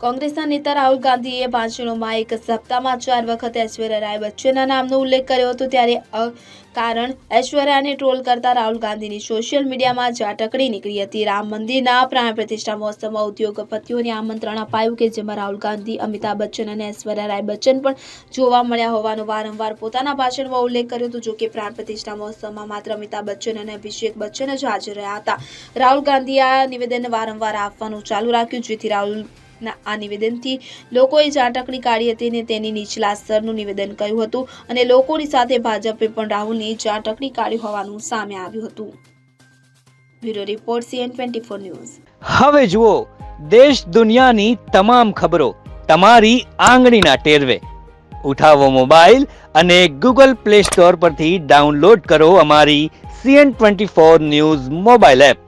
કોંગ્રેસના નેતા રાહુલ ગાંધીએ ભાષણોમાં એક સપ્તાહમાં ચાર વખત ઐશ્વર્યા રાય બચ્ચનના નામનો ઉલ્લેખ કર્યો હતો ત્યારે કારણ ઐશ્વર્યાને ટ્રોલ કરતા રાહુલ ગાંધીની સોશિયલ મીડિયામાં ઝાટકડી નીકળી હતી. રામ મંદિરના પ્રાણ પ્રતિષ્ઠા મહોત્સવમાં ઉદ્યોગપતિઓને આમંત્રણ અપાયું કે જેમાં રાહુલ ગાંધી, અમિતાભ બચ્ચન અને ઐશ્વર્યા રાય બચ્ચન પણ જોવા મળ્યા હોવાનો વારંવાર પોતાના ભાષણમાં ઉલ્લેખ કર્યો હતો. જોકે પ્રાણ પ્રતિષ્ઠા મહોત્સવમાં માત્ર અમિતાભ બચ્ચન અને અભિષેક બચ્ચન જ હાજર રહ્યા હતા. રાહુલ ગાંધીએ આ નિવેદન વારંવાર આપવાનું ચાલુ રાખ્યું, જેથી રાહુલ ના, આ નિવેદનથી લોકોએ ઝાટકણી કાઢી હતી અને તેની નીચલા સ્તરનું નિવેદન કહ્યું હતું અને લોકોની સાથે ભાજપે પણ રાહુલની ઝાટકણી કાઢી હોવાનું સામે આવ્યું હતું. Bureau report CN twenty four news. હવે જુઓ, દેશ દુનિયાની તમામ ખબરો તમારી આંગળીના ટેરવે. ઉઠાવો મોબાઈલ અને ગૂગલ પ્લે સ્ટોર પરથી ડાઉનલોડ કરો અમારી CN twenty four news mobile app.